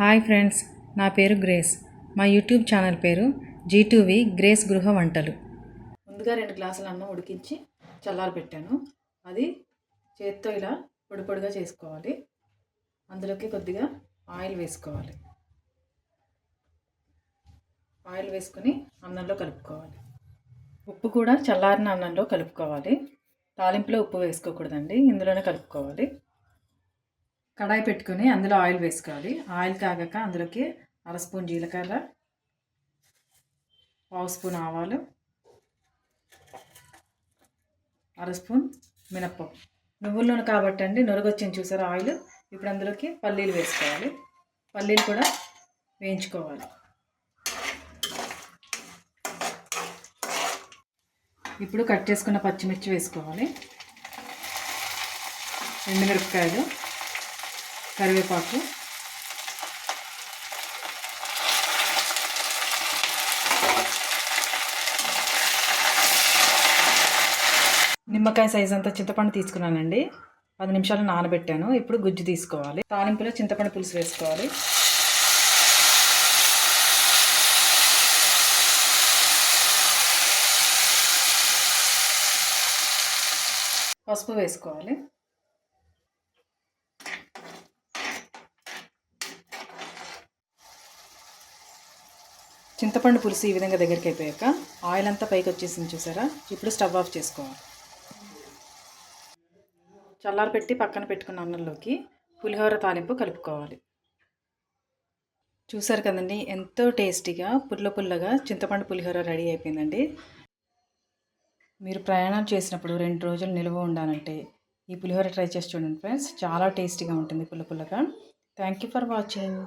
Hi friends నా పేరు grace. మా యూట్యూబ్ ఛానల్ పేరు జీటూవి గ్రేస్ గృహ వంటలు. ముందుగా రెండు గ్లాసుల అన్నం ఉడికించి చల్లారి పెట్టాను. అది చేత్తో ఇలా పొడి పొడిగా చేసుకోవాలి. అందులోకి కొద్దిగా ఆయిల్ వేసుకోవాలి. ఆయిల్ వేసుకుని అన్నంలో కలుపుకోవాలి. ఉప్పు కూడా చల్లారిన అన్నంలో కలుపుకోవాలి. తాలింపులో ఉప్పు వేసుకోకూడదండి ఇందులోనే కలుపుకోవాలి. కడాయి పెట్టుకొని అందులో ఆయిల్ వేసుకోవాలి. ఆయిల్ కాగాక అందులోకి అర స్పూన్ జీలకర్ర పావు స్పూన్ ఆవాలు అర స్పూన్ మినప్పప్పు. నువ్వుల నూనె కాబట్టి అండి నొరగొచ్చింది చూసారా ఆయిల్? ఇప్పుడు అందులోకి పల్లీలు వేసుకోవాలి. పల్లీలు కూడా వేయించుకోవాలి. ఇప్పుడు కట్ చేసుకున్న పచ్చిమిర్చి వేసుకోవాలి. రెండు మిరపకాయలు కరివేపాకు. నిమ్మకాయ సైజ్ అంతా చింతపండు తీసుకున్నానండి. పది నిమిషాలు నానబెట్టాను. ఇప్పుడు గుజ్జు తీసుకోవాలి. తాలింపులో చింతపండు పులుసు వేసుకోవాలి. పసుపు వేసుకోవాలి. చింతపండు పులుసు ఈ విధంగా దగ్గరికి అయిపోయాక ఆయిల్ అంతా పైకి వచ్చేసింది చూసారా? ఇప్పుడు స్టవ్ ఆఫ్ చేసుకోవాలి. చల్లారి పెట్టి పక్కన పెట్టుకున్న అన్నంలోకి పులిహోర తాలింపు కలుపుకోవాలి. చూసారు కదండి ఎంతో టేస్టీగా పుల్ల పుల్లగా చింతపండు పులిహోర రెడీ అయిపోయిందండి. మీరు ప్రయాణం చేసినప్పుడు రెండు రోజులు నిల్వ ఉండాలంటే ఈ పులిహోర ట్రై చేసి చూడండి ఫ్రెండ్స్. చాలా టేస్టీగా ఉంటుంది పుల్ల పుల్లగా. Thank you for watching.